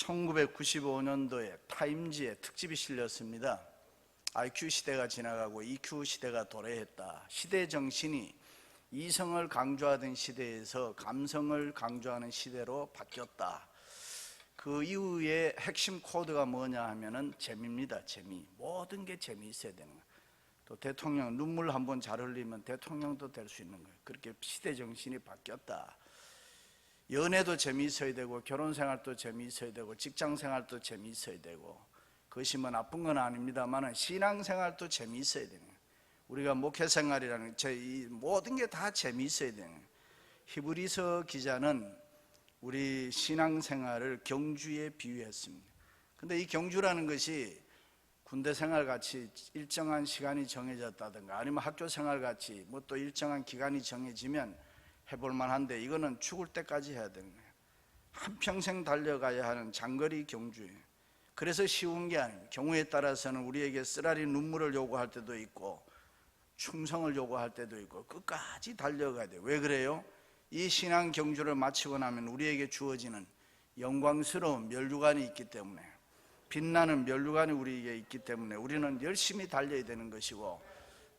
1995년도에 타임지에 특집이 실렸습니다. IQ 시대가 지나가고 EQ 시대가 도래했다. 시대 정신이 이성을 강조하던 시대에서 감성을 강조하는 시대로 바뀌었다. 그 이후에 핵심 코드가 뭐냐 하면은 재미입니다. 재미. 모든 게 재미있어야 되는 거예요. 또 대통령 눈물 한번 잘 흘리면 대통령도 될 수 있는 거예요. 그렇게 시대 정신이 바뀌었다. 연애도 재미있어야 되고 결혼 생활도 재미있어야 되고 직장 생활도 재미있어야 되고 그것이 뭐 나쁜 건 아닙니다만 신앙 생활도 재미있어야 되는. 우리가 목회 생활이라는 제 이 모든 게 다 재미있어야 되는. 히브리서 기자는 우리 신앙 생활을 경주에 비유했습니다. 근데 이 경주라는 것이 군대 생활 같이 일정한 시간이 정해졌다든가 아니면 학교 생활 같이 뭐 또 일정한 기간이 정해지면 해볼 만한데 이거는 죽을 때까지 해야 되는 거예요. 한평생 달려가야 하는 장거리 경주예요. 그래서 쉬운 게 아닙니다. 경우에 따라서는 우리에게 쓰라리 눈물을 요구할 때도 있고 충성을 요구할 때도 있고 끝까지 달려가야 돼요. 왜 그래요? 이 신앙 경주를 마치고 나면 우리에게 주어지는 영광스러운 멸류관이 있기 때문에 빛나는 멸류관이 우리에게 있기 때문에 우리는 열심히 달려야 되는 것이고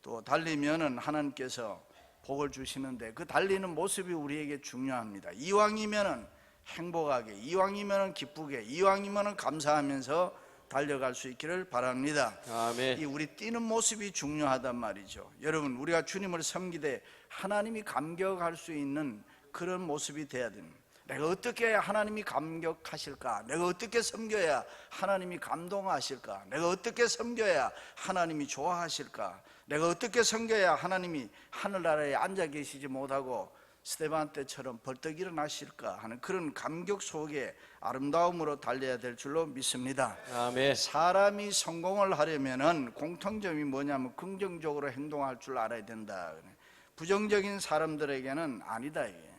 또 달리면은 하나님께서 복을 주시는데 그 달리는 모습이 우리에게 중요합니다. 이왕이면은 행복하게, 이왕이면은 기쁘게, 이왕이면은 감사하면서 달려갈 수 있기를 바랍니다. 아멘. 이 우리 뛰는 모습이 중요하단 말이죠. 여러분, 우리가 주님을 섬기되 하나님이 감격할 수 있는 그런 모습이 돼야 됩니다. 내가 어떻게 해야 하나님이 감격하실까? 내가 어떻게 섬겨야 하나님이 감동하실까? 내가 어떻게 섬겨야 하나님이 좋아하실까? 내가 어떻게 섬겨야 하나님이 하늘나라에 앉아 계시지 못하고 스테반 때처럼 벌떡 일어나실까 하는 그런 감격 속에 아름다움으로 달려야 될 줄로 믿습니다. 아멘. 사람이 성공을 하려면은 공통점이 뭐냐면 긍정적으로 행동할 줄 알아야 된다. 부정적인 사람들에게는 아니다 이게.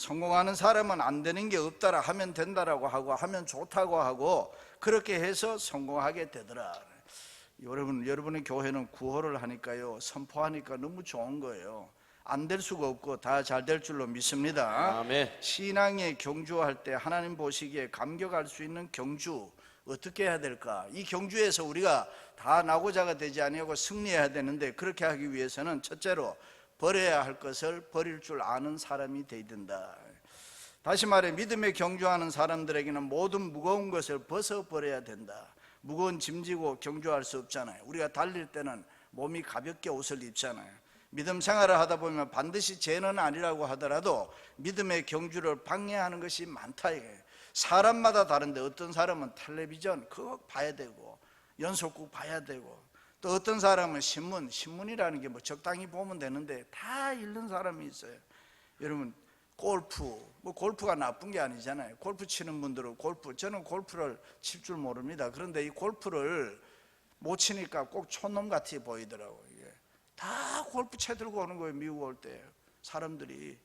성공하는 사람은 안 되는 게 없다라 하면 된다라고 하고 하면 좋다고 하고 그렇게 해서 성공하게 되더라. 여러분 여러분의 교회는 구호를 하니까요 선포하니까 너무 좋은 거예요. 안 될 수가 없고 다 잘 될 줄로 믿습니다. 아멘. 신앙의 경주할 때 하나님 보시기에 감격할 수 있는 경주 어떻게 해야 될까? 이 경주에서 우리가 다 나고자가 되지 아니하고 승리해야 되는데 그렇게 하기 위해서는 첫째로 버려야 할 것을 버릴 줄 아는 사람이 되야 된다. 다시 말해 믿음의 경주하는 사람들에게는 모든 무거운 것을 벗어 버려야 된다. 무거운 짐지고 경주할 수 없잖아요. 우리가 달릴 때는 몸이 가볍게 옷을 입잖아요. 믿음 생활을 하다 보면 반드시 죄는 아니라고 하더라도 믿음의 경주를 방해하는 것이 많다. 사람마다 다른데 어떤 사람은 텔레비전 그거 봐야 되고 연속국 봐야 되고 또 어떤 사람은 신문 신문이라는 게 뭐 적당히 보면 되는데 다 읽는 사람이 있어요. 여러분 골프 뭐 골프가 나쁜 게 아니잖아요. 골프 치는 분들은 골프 저는 골프를 칠 줄 모릅니다. 그런데 이 골프를 못 치니까 꼭 촌놈 같이 보이더라고요. 다 골프 채 들고 오는 거예요. 미국 올 때 사람들이.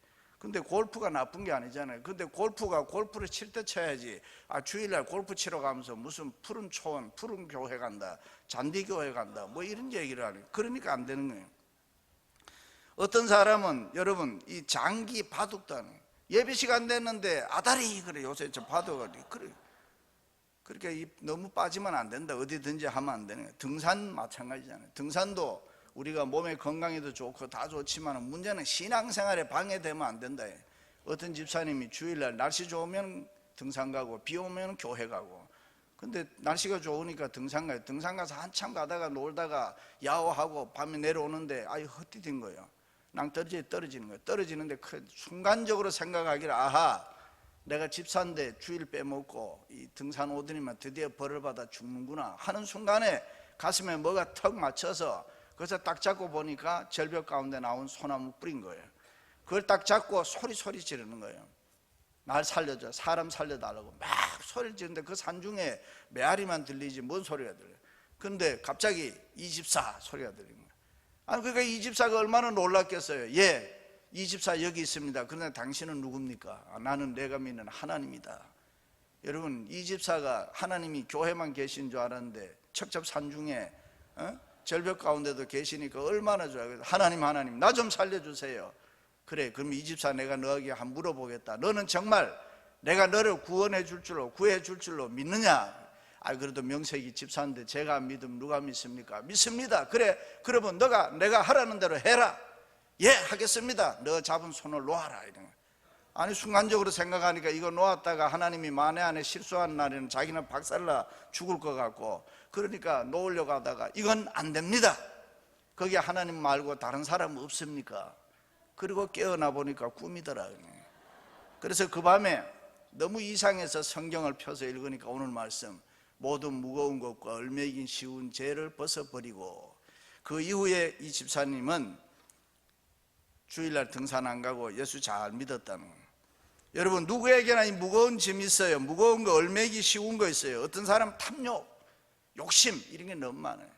근데 골프가 나쁜 게 아니잖아요. 근데 골프가 골프를 칠 때 쳐야지. 아 주일날 골프 치러 가면서 무슨 푸른 초원, 푸른 교회 간다, 잔디 교회 간다, 뭐 이런 얘기를 하네. 그러니까 안 되는 거예요. 어떤 사람은 여러분 이 장기 거예요. 예배 시간 됐는데 아다리 그래 요새 저 바둑이 그래. 이 너무 빠지면 안 된다. 어디든지 하면 안 되는 거예요. 등산 마찬가지잖아요. 등산도 우리가 몸에 건강에도 좋고 다 좋지만 문제는 신앙생활에 방해되면 안 된다. 어떤 집사님이 주일날 날씨 좋으면 등산 가고 비 오면 교회 가고 근데 날씨가 좋으니까 등산 가요. 등산 가서 한참 가다가 놀다가 야호하고 밤에 내려오는데 아유 헛디딘 거예요. 낭떠러지에 떨어지는 거예요. 떨어지는데 그 순간적으로 생각하기를 아하 내가 집사인데 주일 빼먹고 이 등산 오더니만 드디어 벌을 받아 죽는구나 하는 순간에 가슴에 뭐가 턱 맞춰서 그래서 딱 잡고 보니까 절벽 가운데 나온 소나무 뿌린 거예요. 그걸 딱 잡고 소리 소리 지르는 거예요. 날 살려줘. 사람 살려달라고 막 소리를 지르는데 그 산중에 메아리만 들리지 뭔 소리가 들려요. 근데 갑자기 이집사 소리가 들리는 거예요. 아니 그러니까 이집사가 얼마나 놀랐겠어요. 예, 이집사 여기 있습니다. 그런데 당신은 누굽니까? 아, 나는 내가 믿는 하나님이다. 여러분 이집사가 하나님이 교회만 계신 줄 알았는데 척첩 산중에 어? 절벽 가운데도 계시니까 얼마나 좋아요. 하나님 하나님 나 좀 살려주세요. 그래 그럼 이 집사 내가 너에게 한번 물어보겠다. 너는 정말 내가 너를 구원해 줄 줄로 구해 줄 줄로 믿느냐? 아 그래도 명색이 집사인데 제가 안 믿으면 누가 믿습니까? 믿습니다. 그래 그러면 너가 내가 하라는 대로 해라. 예 하겠습니다. 너 잡은 손을 놓아라 이런 거. 아니 순간적으로 생각하니까 이거 놓았다가 하나님이 만에 안에 실수한 날에는 자기는 박살나 죽을 것 같고 그러니까 놓으려고 하다가 이건 안 됩니다. 거기 하나님 말고 다른 사람 없습니까? 그리고 깨어나 보니까 꿈이더라. 그래서 그 밤에 너무 이상해서 성경을 펴서 읽으니까 오늘 말씀 모든 무거운 것과 얼매긴 쉬운 죄를 벗어버리고 그 이후에 이 집사님은 주일날 등산 안 가고 예수 잘 믿었다는. 여러분 누구에게나 이 무거운 짐 있어요. 무거운 거 얼매기 쉬운 거 있어요. 어떤 사람 탐욕, 욕심 이런 게 너무 많아요.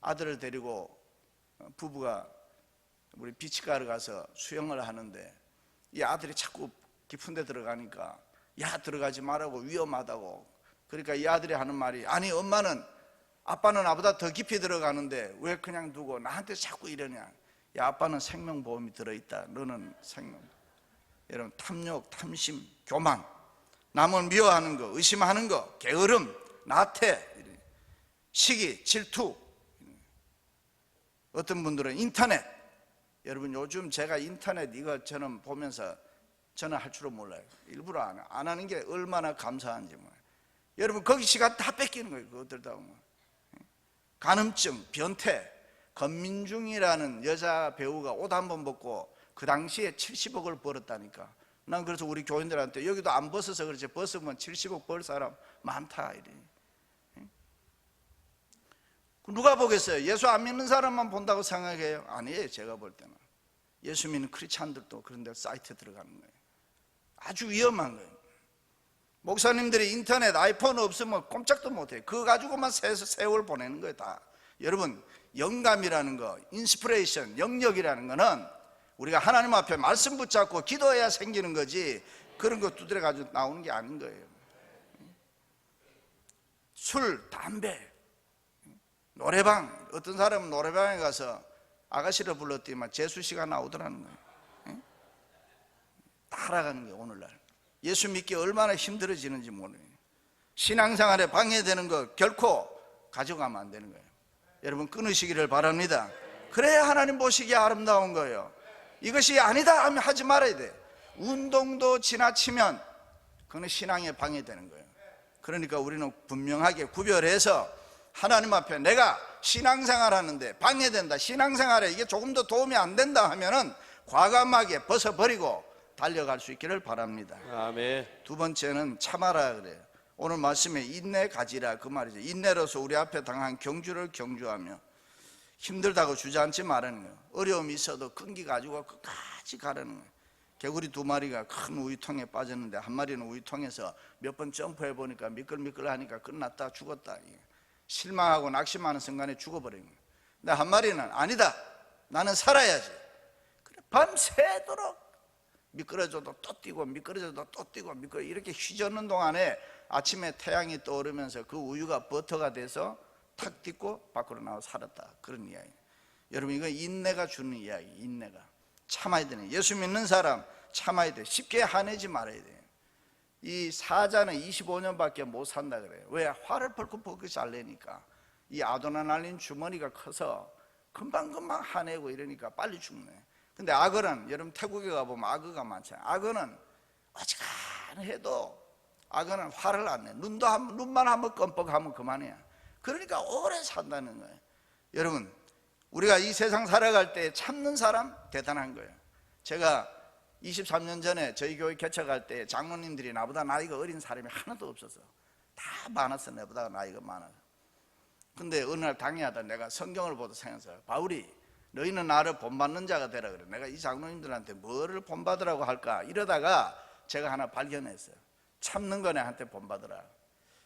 아들을 데리고 부부가 우리 비치가를 가서 수영을 하는데 이 아들이 자꾸 깊은 데 들어가니까 야 들어가지 말라고 위험하다고. 그러니까 이 아들이 하는 말이 아니 엄마는 아빠는 나보다 더 깊이 들어가는데 왜 그냥 두고 나한테 자꾸 이러냐? 야 아빠는 생명보험이 들어있다. 너는 생명 여러분 탐욕 탐심 교만 남을 미워하는 거 의심하는 거 게으름 나태 시기 질투. 어떤 분들은 인터넷. 여러분 요즘 제가 인터넷 이거 저는 보면서 저는 할 줄은 몰라요. 일부러 안, 안 하는 게 얼마나 감사한지 뭐 여러분 거기 시간 다 뺏기는 거예요 그것들 다 보면. 간음증 변태. 건민중이라는 여자 배우가 옷 한 번 벗고 그 당시에 70억을 벌었다니까. 난 그래서 우리 교인들한테 여기도 안 벗어서 그렇지. 벗으면 70억 벌 사람 많다 이래 누가 보겠어요? 예수 안 믿는 사람만 본다고 생각해요? 아니에요 제가 볼 때는. 예수 믿는 크리스찬들도 그런 데 사이트에 들어가는 거예요. 아주 위험한 거예요. 목사님들이 인터넷 아이폰 없으면 꼼짝도 못해요. 그거 가지고만 세, 세월 보내는 거예요 다. 여러분 영감이라는 거 인스피레이션 영역이라는 거는 우리가 하나님 앞에 말씀 붙잡고 기도해야 생기는 거지 그런 거 두드려 가지고 나오는 게 아닌 거예요. 술, 담배 노래방 어떤 사람은 노래방에 가서 아가씨를 불렀더니만 재수 씨가 나오더라는 거예요. 응? 따라가는 게 오늘날 예수 믿기 얼마나 힘들어지는지 모르요 신앙생활에 방해되는 거 결코 가져가면 안 되는 거예요. 여러분 끊으시기를 바랍니다. 그래야 하나님 보시기에 아름다운 거예요. 이것이 아니다 하면 하지 말아야 돼. 운동도 지나치면 그는 신앙에 방해되는 거예요. 그러니까 우리는 분명하게 구별해서 하나님 앞에 내가 신앙생활 하는데 방해된다. 신앙생활에 이게 조금 더 도움이 안 된다 하면은 과감하게 벗어버리고 달려갈 수 있기를 바랍니다. 아멘. 두 번째는 참아라 그래요. 오늘 말씀에 인내 가지라 그 말이죠. 인내로서 우리 앞에 당한 경주를 경주하며 힘들다고 주저앉지 말라는 거예요. 어려움이 있어도 끈기 가지고 끝까지 가라는 거예요. 개구리 두 마리가 큰 우유통에 빠졌는데 한 마리는 우유통에서 몇 번 점프해 보니까 미끌미끌 하니까 끝났다 죽었다. 실망하고 낙심하는 순간에 죽어버린 거예요. 근데 한 마리는 아니다. 나는 살아야지. 그래 밤새도록 미끄러져도 또 뛰고 미끄러져도 또 뛰고 미끄러 이렇게 휘젓는 동안에 아침에 태양이 떠오르면서 그 우유가 버터가 돼서 탁 뛰고 밖으로 나와 살았다. 그런 이야기. 여러분 이건 인내가 주는 이야기. 인내가 참아야 되네. 예수 믿는 사람 참아야 돼. 쉽게 화내지 말아야 돼. 이 사자는 25년밖에 못 산다 그래요. 왜? 화를 벌컥벌컥 잘 내니까. 이 아도나날린 주머니가 커서 금방금방 화내고 이러니까 빨리 죽네. 근데 악어는 여러분 태국에 가보면 악어가 많잖아요. 악어는 어지간해도 악어는 화를 안 내. 눈도 한, 눈만 한번 껌뻑하면 그만이야. 그러니까 오래 산다는 거예요. 여러분, 우리가 이 세상 살아갈 때 참는 사람 대단한 거예요. 제가 23년 전에 저희 교회 개척할 때 장로님들이 나보다 나이가 어린 사람이 하나도 없었어. 다 많았어. 내보다 나이가 많아. 근데 어느 날 당해하다 내가 성경을 보다 생각해서 바울이 너희는 나를 본받는 자가 되라 그래. 내가 이 장로님들한테 뭐를 본받으라고 할까? 이러다가 제가 하나 발견했어요. 참는 거네 한테 본받으라.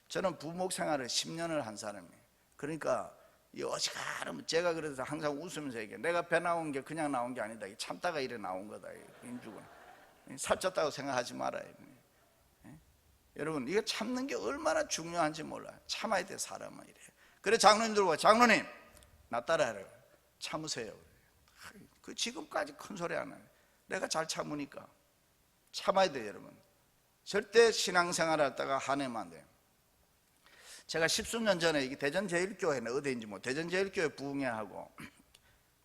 저는 부목 생활을 10년을 한 사람이에요. 그러니까 이 어지간하면 제가 그래서 항상 웃으면서 얘기해. 내가 배 나온 게 그냥 나온 게 아니다. 이 참다가 이래 나온 거다. 인죽은 살쪘다고 생각하지 말아요. 예? 여러분 이거 참는 게 얼마나 중요한지 몰라. 참아야 돼 사람은 이래. 그래 장로님들과 장로님 나 따라해라. 참으세요. 그 지금까지 큰 소리 안 해요. 내가 잘 참으니까 참아야 돼 여러분. 절대 신앙생활 하다가 한해만 안 돼요. 제가 십수 년 전에 이게 대전 제일교회는 어디인지 뭐 대전 제일교회 부흥회하고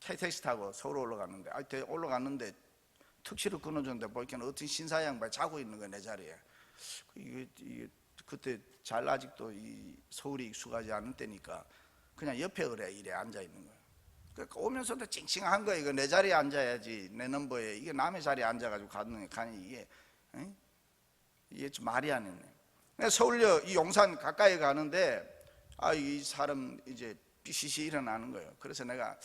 KTX 타고 서울 올라갔는데 아 올라갔는데 특시를 끊어줬는데 보니까 어떤 신사 양반이 자고 있는 거야 내 자리에. 이게, 이게 그때 잘 아직도 이 서울이 익숙하지 않은 때니까 그냥 옆에 그래 이래 앉아 있는 거야. 그러니까 오면서도 찡찡한 거야 이거. 내 자리에 앉아야지 내 넘버에. 이게 남의 자리에 앉아가지고 가는 가니 이게 에? 이게 좀 말이 안 했네 서울역 이 용산 가까이 가는데 아 이 사람 이제 삐시시 일어나는 거예요. 그래서 내가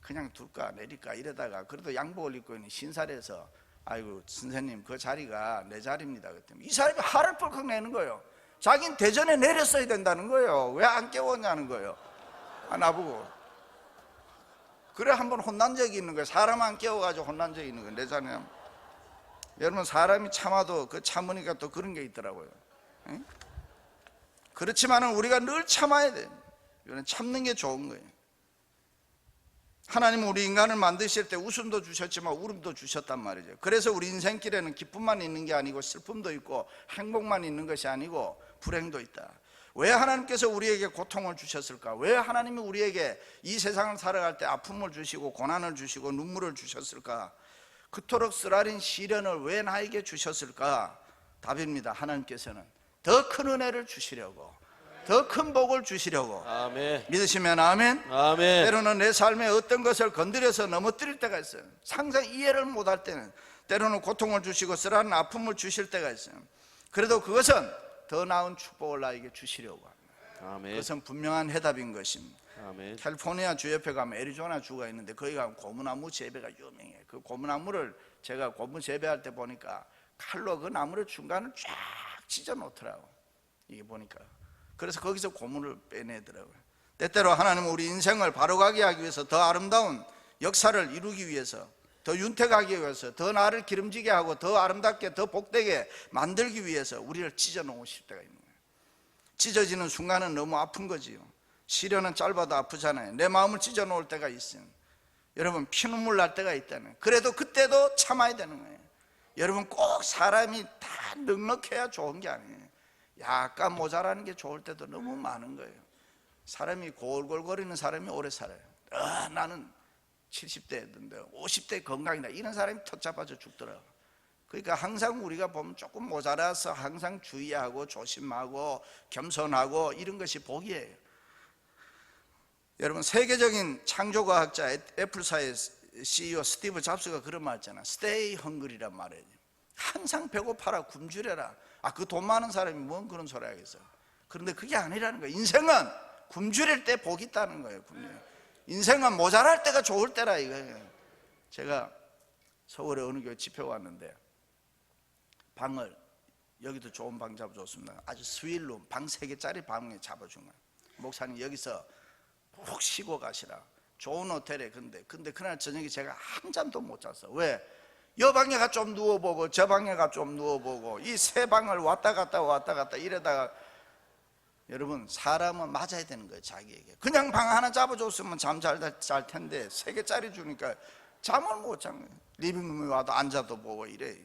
그냥 둘까 내릴까 이러다가 그래도 양복을 입고 있는 신살에서 아이고 선생님 그 자리가 내 자리입니다. 그랬더니 이 사람이 화를 펄컥 내는 거예요. 자긴 대전에 내렸어야 된다는 거예요. 왜 안 깨웠냐는 거예요. 아, 나보고. 그래 한 번 혼난 적이 있는 거예요. 사람 안 깨워가지고 혼난 적이 있는 거예요. 내 자리에 여러분 사람이 참아도 그 참으니까 또 그런 게 있더라고요. 응? 그렇지만은 우리가 늘 참아야 돼요 참는 게 좋은 거예요 하나님은 우리 인간을 만드실 때 웃음도 주셨지만 울음도 주셨단 말이죠. 그래서 우리 인생길에는 기쁨만 있는 게 아니고 슬픔도 있고 행복만 있는 것이 아니고 불행도 있다. 왜 하나님께서 우리에게 고통을 주셨을까? 왜 하나님이 우리에게 이 세상을 살아갈 때 아픔을 주시고 고난을 주시고 눈물을 주셨을까? 그토록 쓰라린 시련을 왜 나에게 주셨을까? 답입니다. 하나님께서는 더 큰 은혜를 주시려고, 더 큰 복을 주시려고. 아멘. 믿으시면 아멘. 아멘. 때로는 내 삶에 어떤 것을 건드려서 넘어뜨릴 때가 있어요. 상상 이해를 못할 때는 때로는 고통을 주시고 쓰라는 아픔을 주실 때가 있어요. 그래도 그것은 더 나은 축복을 나에게 주시려고 합니다. 아멘. 그것은 분명한 해답인 것입니다. 아멘. 캘리포니아 주 옆에 가면 애리조나 주가 있는데 거기 가면 고무나무 재배가 유명해. 그 고무나무를 제가 고무 재배할 때 보니까 칼로 그 나무를 중간을 쫙 찢어 놓더라고. 이게 보니까. 그래서 거기서 고무를 빼내더라고요. 때때로 하나님은 우리 인생을 바로 가게 하기 위해서 더 아름다운 역사를 이루기 위해서 더 윤택하게 위해서 더 나를 기름지게 하고 더 아름답게 더 복되게 만들기 위해서 우리를 찢어 놓으실 때가 있는 거예요. 찢어지는 순간은 너무 아픈 거지요. 시련은 짧아도 아프잖아요. 내 마음을 찢어 놓을 때가 있어요. 여러분 피눈물 날 때가 있다는. 그래도 그때도 참아야 되는 거예요. 여러분 꼭 사람이 다 넉넉해야 좋은 게 아니에요. 약간 모자라는 게 좋을 때도 너무 많은 거예요. 사람이 골골거리는 사람이 오래 살아요. 아, 나는 70대였는데 50대 건강이다. 이런 사람이 턱 잡아져 죽더라고. 그러니까 항상 우리가 보면 조금 모자라서 항상 주의하고 조심하고 겸손하고 이런 것이 복이에요. 여러분 세계적인 창조과학자 애플사의 CEO 스티브 잡스가 그런 말 했잖아. Stay hungry란 말이에요. 항상 배고파라 굶주려라. 아 그 돈 많은 사람이 뭔 그런 소리 하겠어. 그런데 그게 아니라는 거예요. 인생은 굶주릴 때 복이 있다는 거예요. 분명히. 인생은 모자랄 때가 좋을 때라 이거예요. 제가 서울에 어느 교회 집회 왔는데 방을 여기도 좋은 방 잡아줬습니다. 아주 스윌룸 방 세 개짜리 방에 잡아준 거예요. 목사님 여기서 푹 쉬고 가시라. 좋은 호텔에 근데 근데 그날 저녁에 제가 한 잠도 못 잤어. 왜? 여 방에 가 좀 누워보고 저 방에 가 좀 누워보고 이 세 방을 왔다 갔다 왔다 갔다 이러다가 여러분 사람은 맞아야 되는 거예요 자기에게 그냥 방 하나 잡아줬으면 잠 잘잘 텐데 세 개짜리 주니까 잠을 못잔 거예요 리빙룸에 와도 앉아도 보고 이래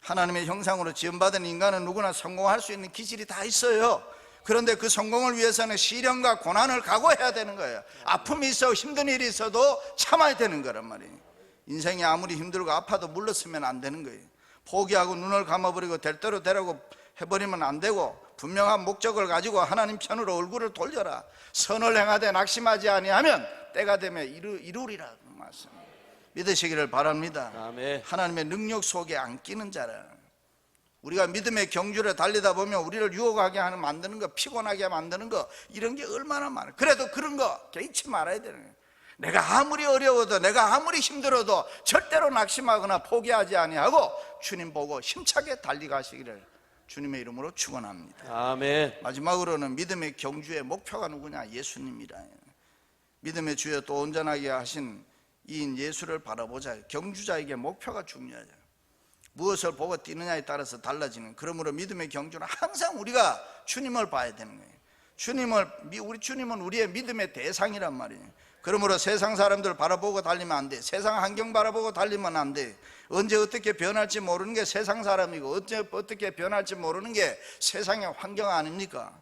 하나님의 형상으로 지음받은 인간은 누구나 성공할 수 있는 기질이 다 있어요 그런데 그 성공을 위해서는 시련과 고난을 각오해야 되는 거예요. 아픔이 있어 힘든 일이 있어도 참아야 되는 거란 말이에요. 인생이 아무리 힘들고 아파도 물러서면 안 되는 거예요. 포기하고 눈을 감아버리고 될 대로 되라고 해버리면 안 되고 분명한 목적을 가지고 하나님 편으로 얼굴을 돌려라. 선을 행하되 낙심하지 아니하면 때가 되면 이루, 이루리라 그 말씀. 믿으시기를 바랍니다. 아멘. 하나님의 능력 속에 안 끼는 자라 우리가 믿음의 경주를 달리다 보면 우리를 유혹하게 하는 만드는 거 피곤하게 만드는 거 이런 게 얼마나 많아 그래도 그런 거 개의치 말아야 되는 거예요 내가 아무리 어려워도 내가 아무리 힘들어도 절대로 낙심하거나 포기하지 아니하고 주님 보고 힘차게 달리가시기를 주님의 이름으로 축원합니다. 아멘. 마지막으로는 믿음의 경주의 목표가 누구냐? 예수님이라. 믿음의 주에 또 온전하게 하신 이인 예수를 바라보자. 경주자에게 목표가 중요하죠. 무엇을 보고 뛰느냐에 따라서 달라지는. 그러므로 믿음의 경주는 항상 우리가 주님을 봐야 되는 거예요. 주님을 우리 주님은 우리의 믿음의 대상이란 말이에요. 그러므로 세상 사람들 바라보고 달리면 안 돼. 세상 환경 바라보고 달리면 안 돼. 언제 어떻게 변할지 모르는 게 세상 사람이고 언제 어떻게 변할지 모르는 게 세상의 환경 아닙니까?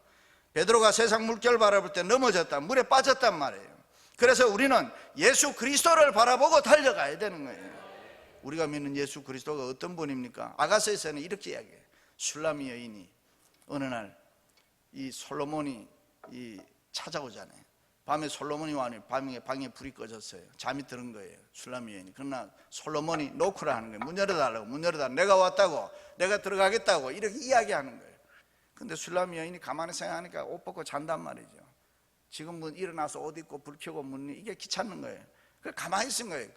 베드로가 세상 물결 바라볼 때 넘어졌다. 물에 빠졌단 말이에요. 그래서 우리는 예수 그리스도를 바라보고 달려가야 되는 거예요. 우리가 믿는 예수 그리스도가 어떤 분입니까? 아가서에서는 이렇게 이야기해요. 술라미 여인이 어느 날 이 솔로몬이 이 찾아오잖아요. 밤에 솔로몬이 와니 밤에 방에 불이 꺼졌어요. 잠이 드는 거예요. 술라미 여인이. 그러나 솔로몬이 노크를 하는 거예요. 문 열어달라고. 문 열어달라고. 내가 왔다고. 내가 들어가겠다고. 이렇게 이야기하는 거예요. 근데 술라미 여인이 가만히 생각하니까 옷 벗고 잔단 말이죠. 지금 뭐 일어나서 옷 입고 불 켜고 문 이게 귀찮는 거예요. 그 가만히 있은 거예요.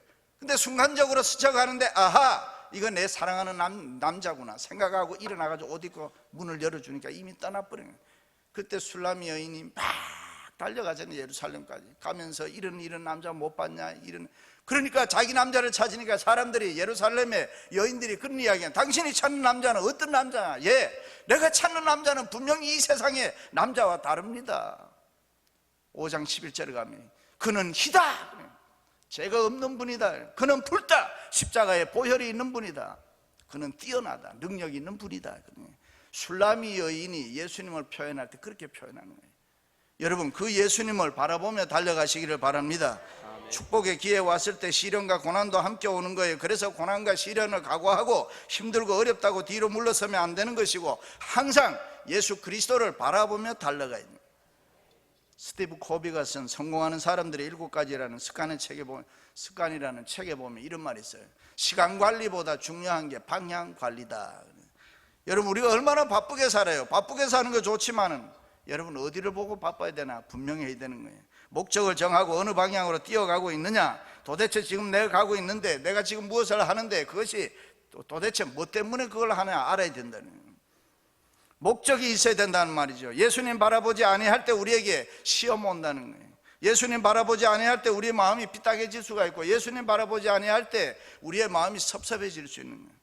근데 순간적으로 스쳐가는데 아하 이거 내 사랑하는 남, 남자구나 생각하고 일어나가지고 옷 입고 문을 열어주니까 이미 떠나버린. 그때 술라미 여인이 막 달려가잖아요 예루살렘까지. 가면서 이런 이런 남자 못 봤냐 이런. 그러니까 자기 남자를 찾으니까 사람들이 예루살렘의 여인들이 그런 이야기야. 당신이 찾는 남자는 어떤 남자냐? 예 내가 찾는 남자는 분명히 이 세상의 남자와 다릅니다. 5장 11절에 가면 그는 희다 죄가 없는 분이다. 그는 붉다. 십자가에 보혈이 있는 분이다. 그는 뛰어나다. 능력이 있는 분이다. 술라미 여인이 예수님을 표현할 때 그렇게 표현하는 거예요. 여러분 그 예수님을 바라보며 달려가시기를 바랍니다. 축복의 기회 왔을 때 시련과 고난도 함께 오는 거예요. 그래서 고난과 시련을 각오하고 힘들고 어렵다고 뒤로 물러서면 안 되는 것이고 항상 예수 그리스도를 바라보며 달려가야 됩니다 스티브 코비가 쓴 성공하는 사람들의 일곱 가지라는 습관의 책에 보면 습관이라는 책에 보면 이런 말이 있어요. 시간 관리보다 중요한 게 방향 관리다. 여러분 우리가 얼마나 바쁘게 살아요. 바쁘게 사는 거 좋지만은 여러분 어디를 보고 바빠야 되나 분명히 해야 되는 거예요. 목적을 정하고 어느 방향으로 뛰어가고 있느냐. 도대체 지금 내가 가고 있는데 내가 지금 무엇을 하는데 그것이 도대체 뭐 때문에 그걸 하냐 알아야 된다는 거예요. 목적이 있어야 된다는 말이죠. 예수님 바라보지 아니할 때 우리에게 시험 온다는 거예요. 예수님 바라보지 아니할 때 우리의 마음이 삐딱해질 수가 있고 예수님 바라보지 아니할 때 우리의 마음이 섭섭해질 수 있는 거예요.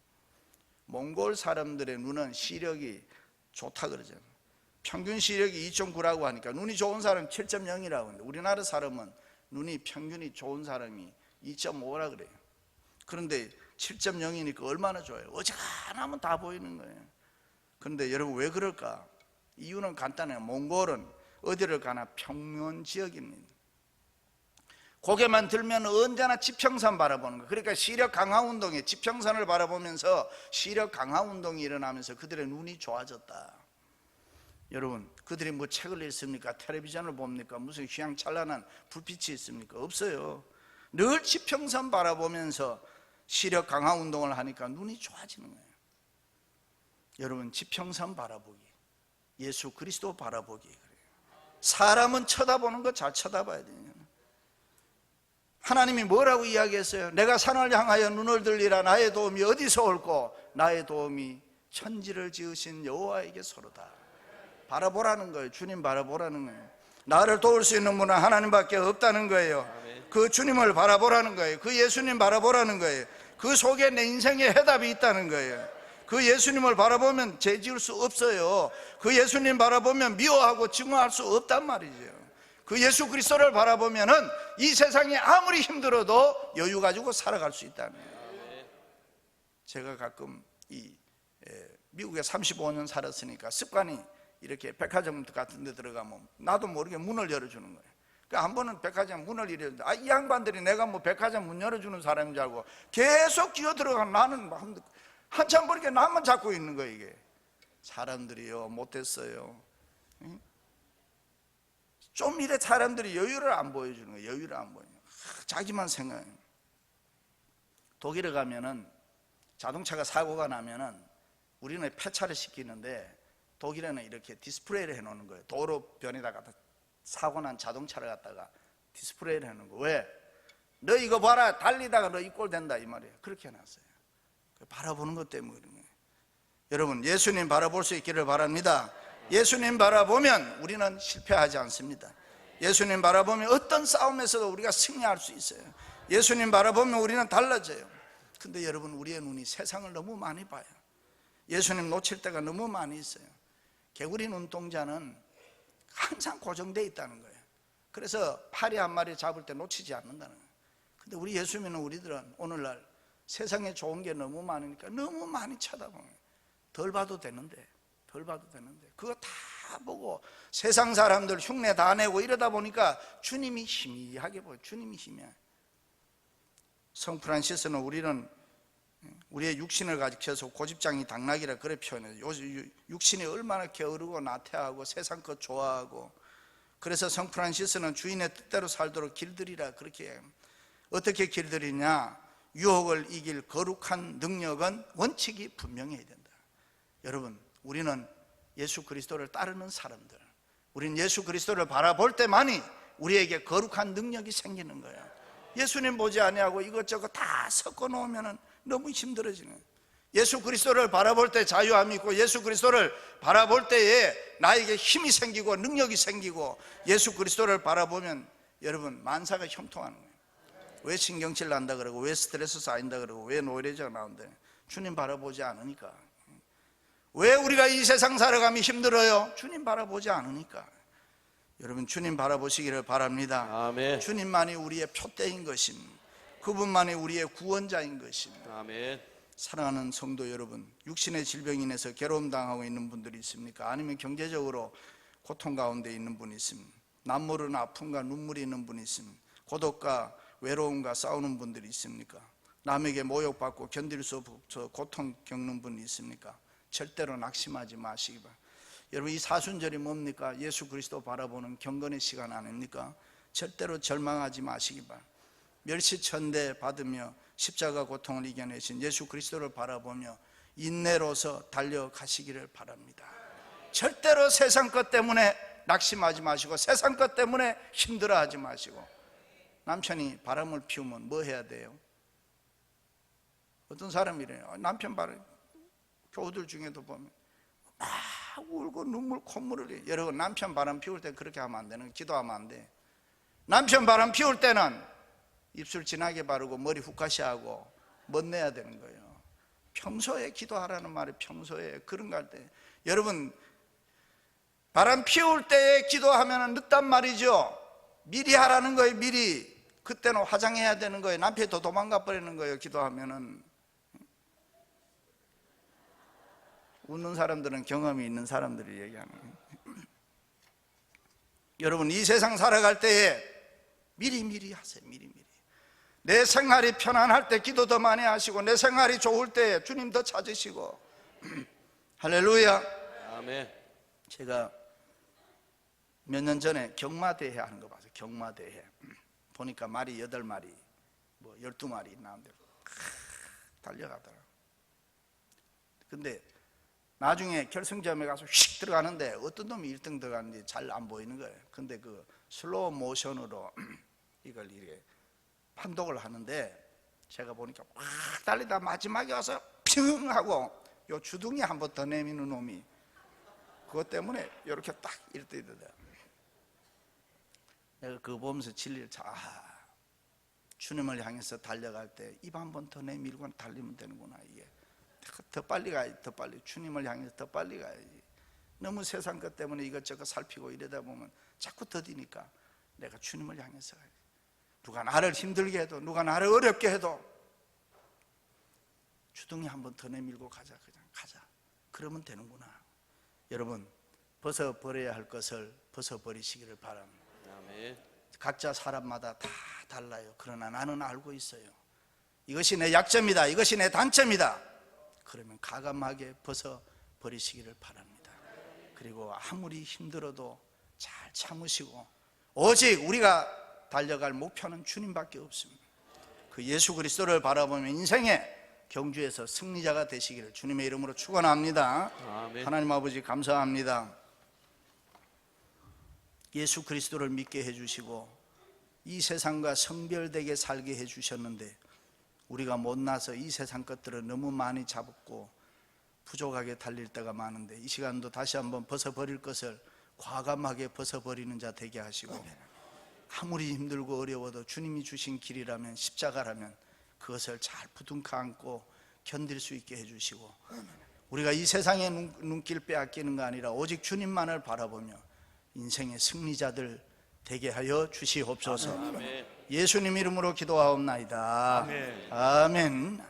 몽골 사람들의 눈은 시력이 좋다 그러잖아요. 평균 시력이 2.9라고 하니까 눈이 좋은 사람 7.0이라고 하는데 우리나라 사람은 눈이 평균이 좋은 사람이 2.5라 그래요. 그런데 7.0이니까 얼마나 좋아요. 어지간하면 다 보이는 거예요. 그런데 여러분 왜 그럴까? 이유는 간단해요. 몽골은 어디를 가나 평면 지역입니다. 고개만 들면 언제나 지평선 바라보는 거. 그러니까 시력 강화 운동에 지평선을 바라보면서 시력 강화 운동이 일어나면서 그들의 눈이 좋아졌다. 여러분, 그들이 뭐 책을 읽습니까? 텔레비전을 봅니까? 무슨 휘황찬란한 불빛이 있습니까? 없어요. 늘 지평선 바라보면서 시력 강화 운동을 하니까 눈이 좋아지는 거예요. 여러분 지평선 바라보기. 예수 그리스도 바라보기. 그래요 사람은 쳐다보는 거 잘 쳐다봐야 돼요. 하나님이 뭐라고 이야기했어요? 내가 산을 향하여 눈을 들리라. 나의 도움이 어디서 올고 나의 도움이 천지를 지으신 여호와에게 서로다. 바라보라는 거예요. 주님 바라보라는 거예요. 나를 도울 수 있는 분은 하나님밖에 없다는 거예요. 그 주님을 바라보라는 거예요. 그 예수님 바라보라는 거예요. 그 속에 내 인생의 해답이 있다는 거예요 그 예수님을 바라보면 죄 지을 수 없어요. 그 예수님 바라보면 미워하고 증오할 수 없단 말이죠. 그 예수 그리스도를 바라보면은 이 세상이 아무리 힘들어도 여유 가지고 살아갈 수 있다는 거예요. 제가 가끔 이 미국에 35년 살았으니까 습관이 이렇게 백화점 같은 데 들어가면 나도 모르게 문을 열어주는 거예요. 그러니까 한 번은 백화점 문을 열었는데 아, 이 양반들이 내가 뭐 백화점 문 열어주는 사람인 줄 알고 계속 기어 들어가 나는 한참 보니까 나만 잡고 있는 거예요 이게. 사람들이요 못됐어요. 좀 이래 사람들이 여유를 안 보여주는 거예요 여유를 안 보여요. 자기만 생각해. 독일에 가면은 자동차가 사고가 나면은 우리는 폐차를 시키는데 독일에는 이렇게 디스플레이를 해놓는 거예요. 도로변에다가 사고 난 자동차를 갖다가 디스플레이를 해놓는 거예요 왜? 너 이거 봐라. 달리다가 너 이 꼴 된다 이 말이에요. 그렇게 해놨어요 바라보는 것 때문에. 여러분, 예수님 바라볼 수 있기를 바랍니다. 예수님 바라보면 우리는 실패하지 않습니다. 예수님 바라보면 어떤 싸움에서도 우리가 승리할 수 있어요. 예수님 바라보면 우리는 달라져요. 근데 여러분, 우리의 눈이 세상을 너무 많이 봐요. 예수님 놓칠 때가 너무 많이 있어요. 개구리 눈동자는 항상 고정되어 있다는 거예요. 그래서 파리 한 마리 잡을 때 놓치지 않는다는 거예요. 근데 우리 예수 믿는 우리들은 오늘날 세상에 좋은 게 너무 많으니까 너무 많이 거예요. 덜 봐도 되는데 덜 봐도 되는데. 그거 다 보고 세상 사람들 흉내 다 내고 이러다 보니까 주님이 희미하게 보여 주님이 희미해. 성 프란시스는 우리는 우리의 육신을 가지켜서 고집장이 당나귀라 그래 표현해요. 육신이 얼마나 게으르고 나태하고 세상 것 좋아하고. 그래서 성 프란시스는 주인의 뜻대로 살도록 길들이라 그렇게 어떻게 길들이냐 유혹을 이길 거룩한 능력은 원칙이 분명해야 된다. 여러분 우리는 예수 그리스도를 따르는 사람들. 우리는 예수 그리스도를 바라볼 때만이 우리에게 거룩한 능력이 생기는 거예요 예수님 보지 아니하고 이것저것 다 섞어 놓으면 너무 힘들어지는 예수 그리스도를 바라볼 때 자유함이 있고 예수 그리스도를 바라볼 때에 나에게 힘이 생기고 능력이 생기고 예수 그리스도를 바라보면 여러분 만사가 형통하는 거예요 왜 신경질 난다 그러고 왜 스트레스 쌓인다 그러고 왜 노이레저가 나온다 주님 바라보지 않으니까 왜 우리가 이 세상 살아감이 힘들어요? 주님 바라보지 않으니까 여러분 주님 바라보시기를 바랍니다 아멘. 주님만이 우리의 표대인 것임 그분만이 우리의 구원자인 것임 아멘. 사랑하는 성도 여러분 육신의 질병 인해서 괴로움 당하고 있는 분들이 있습니까? 아니면 경제적으로 고통 가운데 있는 분이 있습니다 남모르는 아픔과 눈물이 있는 분이 있습니다 고독과 외로움과 싸우는 분들이 있습니까? 남에게 모욕받고 견딜 수 없어 고통 겪는 분이 있습니까? 절대로 낙심하지 마시기 바랍니다 여러분 이 사순절이 뭡니까? 예수 그리스도 바라보는 경건의 시간 아닙니까? 절대로 절망하지 마시기 바랍니다 멸시천대 받으며 십자가 고통을 이겨내신 예수 그리스도를 바라보며 인내로서 달려가시기를 바랍니다 절대로 세상 것 때문에 낙심하지 마시고 세상 것 때문에 힘들어하지 마시고 남편이 바람을 피우면 뭐 해야 돼요? 어떤 사람이 래요. 남편 바람 교우들 중에도 보면 막 울고 눈물 콧물을. 여러분 남편 바람 피울 때 그렇게 하면 안 되는 기도하면 안 돼 남편 바람 피울 때는 입술 진하게 바르고 머리 훅가시하고 멋내야 되는 거예요. 평소에 기도하라는 말이 평소에 그런 거할때 여러분 바람 피울 때에 기도하면 늦단 말이죠. 미리 하라는 거예요 미리 그때는 화장해야 되는 거예요 남편이 더 도망가 버리는 거예요 기도하면은 웃는 사람들은 경험이 있는 사람들이 얘기하는 거예요 여러분 이 세상 살아갈 때에 미리 미리 하세요 미리 미리 내 생활이 편안할 때 기도 더 많이 하시고 내 생활이 좋을 때 주님 더 찾으시고 할렐루야 아멘. 제가 몇 년 전에 경마대회 하는 거 봤어요. 경마대회. 보니까 말이 여덟 마리, 뭐 열두 마리 나오는데 달려가더라. 근데 나중에 결승점에 가서 휙 들어가는데 어떤 놈이 1등 들어가는지 잘 안 보이는 거예요. 근데 그 슬로우 모션으로 이걸 이렇게 판독을 하는데 제가 보니까 확 달리다 마지막에 와서 핑 하고 요 주둥이 한 번 더 내미는 놈이 그것 때문에 이렇게 딱 이렇게 되더라. 내가 그거 보면서 진리를 자 아, 주님을 향해서 달려갈 때 입 한 번 더 내밀고 달리면 되는구나 이게. 더, 더 빨리 가야지 더 빨리. 주님을 향해서 더 빨리 가야지. 너무 세상 것 때문에 이것저것 살피고 이러다 보면 자꾸 더디니까 내가 주님을 향해서 가야지. 누가 나를 힘들게 해도 누가 나를 어렵게 해도 주둥이 한 번 더 내밀고 가자 그냥 가자. 그러면 되는구나. 여러분 벗어버려야 할 것을 벗어버리시기를 바랍니다. 각자 사람마다 다 달라요. 그러나 나는 알고 있어요. 이것이 내 약점이다. 이것이 내 단점이다. 그러면 가감하게 벗어 버리시기를 바랍니다. 그리고 아무리 힘들어도 잘 참으시고 오직 우리가 달려갈 목표는 주님밖에 없습니다. 그 예수 그리스도를 바라보면 인생의 경주에서 승리자가 되시기를 주님의 이름으로 축원합니다. 하나님 아버지 감사합니다. 예수 그리스도를 믿게 해주시고 이 세상과 성별되게 살게 해주셨는데 우리가 못나서 이 세상 것들을 너무 많이 잡고 부족하게 달릴 때가 많은데 이 시간도 다시 한번 벗어버릴 것을 과감하게 벗어버리는 자 되게 하시고 아무리 힘들고 어려워도 주님이 주신 길이라면 십자가라면 그것을 잘 부둥켜 안고 견딜 수 있게 해주시고 우리가 이 세상의 눈, 눈길 빼앗기는 거 아니라 오직 주님만을 바라보며 인생의 승리자들 되게 하여 주시옵소서. 아멘. 예수님 이름으로 기도하옵나이다. 아멘. 아멘.